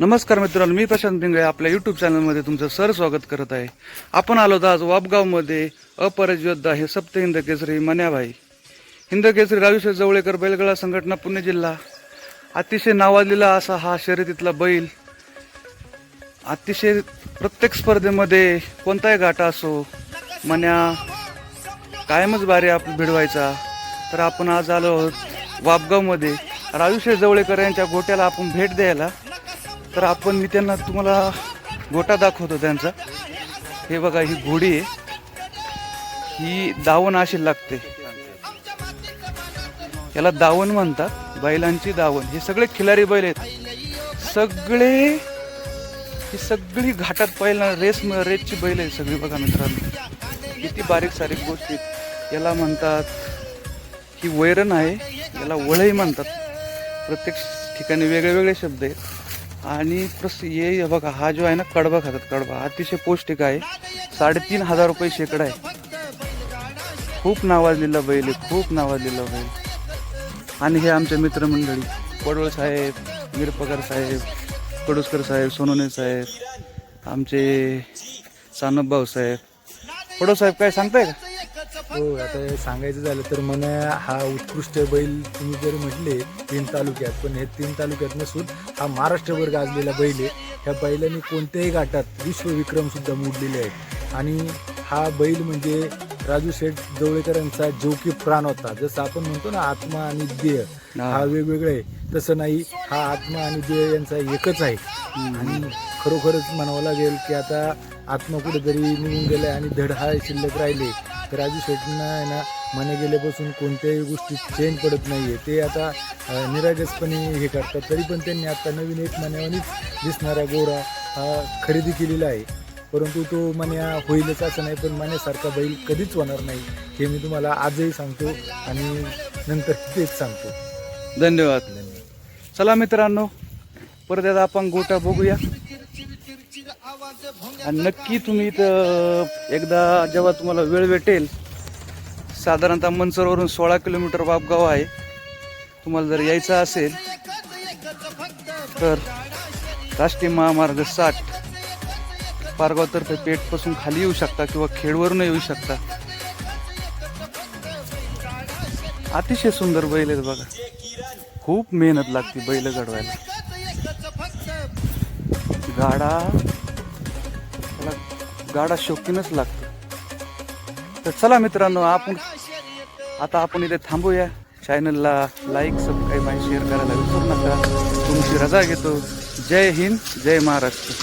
नमस्कार मित्रांनो मी प्रशांत पिंगळे आपल्या युट्यूब चॅनलमध्ये तुमचं सर स्वागत करत आहे. आपण आलो आज वापगावमध्ये अपरजयोद्धा हे सप्त हिंद केसरी मन्याभाई हिंद केसरी जवळेकर बैलगळा संघटना पुणे जिल्हा. अतिशय नावाजलेला असा हा शर्यतीतला बैल. अतिशय प्रत्येक स्पर्धेमध्ये कोणताही घाटा असो मन्या कायमच बारी आप भिडवायचा. तर आपण आज आलो आहोत वापगावमध्ये. राजूशे जवळेकर यांच्या गोट्याला आपण भेट द्यायला. तर आपण मी त्यांना तुम्हाला गोटा दाखवतो त्यांचा. हे बघा ही घोडी आहे. ही दावण अशी लागते. याला दावण म्हणतात. बैलांची दावण. हे सगळे खिलारी बैल आहेत. सगळे ही सगळी घाटात पहिला रेस रेसची बैल आहेत सगळी बघा मित्रांनो. किती बारीक सारीक गोष्टी आहेत. याला म्हणतात ही वैरण आहे. याला वळई म्हणतात. प्रत्येक ठिकाणी वेगळे वेगळे शब्द आहेत. आणि प्लस ये बघा हा जो आहे ना कडबा खातात कडबा अतिशय पौष्टिक आहे. साडेतीन हजार रुपये शेकडा आहे. खूप नावाजलेला बैल आहे खूप नावाजलेला बैल. आणि हे आमचे मित्रमंडळी पडवळ साहेब मिरपकर साहेब कडुसकर साहेब सोनोने साहेब आमचे सानप भाऊ साहेब. पडो साहेब काय सांगताय का? हो आता सांगायचं झालं तर मन हा उत्कृष्ट बैल तुम्ही जर म्हटले तीन तालुक्यात पण हे तीन तालुक्यात नसून हा महाराष्ट्रभर गाजलेला बैल आहे. ह्या बैलांनी कोणत्याही घाटात विश्वविक्रम सुद्धा मोडलेले आहेत. आणि हा बैल म्हणजे राजू शेठ जवळेकरांचा जीव की प्राण होता. जसं आपण म्हणतो ना आत्मा आणि देह हा. वेगवेगळं आहे तसं नाही हा आत्मा आणि देह यांचा एकच आहे. आणि खरोखरच म्हणावं लागेल की आता आत्मा कुठेतरी निघून गेलाय आणि धड हा शिल्लक राहिले. तर राजू शेट्टींना आहे ना मने गेल्यापासून कोणत्याही गोष्टीत चेन पडत नाहीये. ते आता निरागसपणे हे करतात. तरी पण त्यांनी आता नवीन एक मन्यावानीच दिसणारा गोरा हा खरेदी केलेला आहे. परंतु तो मन्या होईलच असं नाही पण मण्यासारखा बैल कधीच होणार नाही हे मी तुम्हाला आजही सांगतो आणि नंतर तेच सांगतो. धन्यवाद. चला मित्रांनो परत आपण गोटा बघूया. आणि नक्की तुम्ही इथं एकदा जेव्हा तुम्हाला वेळ भेटेल साधारणतः मनसरवरून सोळा किलोमीटर बापगाव आहे. तुम्हाला जर यायचं असेल तर राष्ट्रीय महामार्ग साठ पारगावतर्फे पेठपासून खाली येऊ शकता किंवा खेडवरून येऊ शकता. अतिशय सुंदर बैल आहेत बघा. खूप मेहनत लागते बैल घडवायला. गाडा गाडा शौकीनच लागतो. तर चला मित्रांनो आपण आता आपण इथे थांबूया. चॅनलला लाईक सबस्क्राईब आणि शेअर करायला विसरू नका. तुमची रजा घेतो. जय हिंद जय महाराष्ट्र.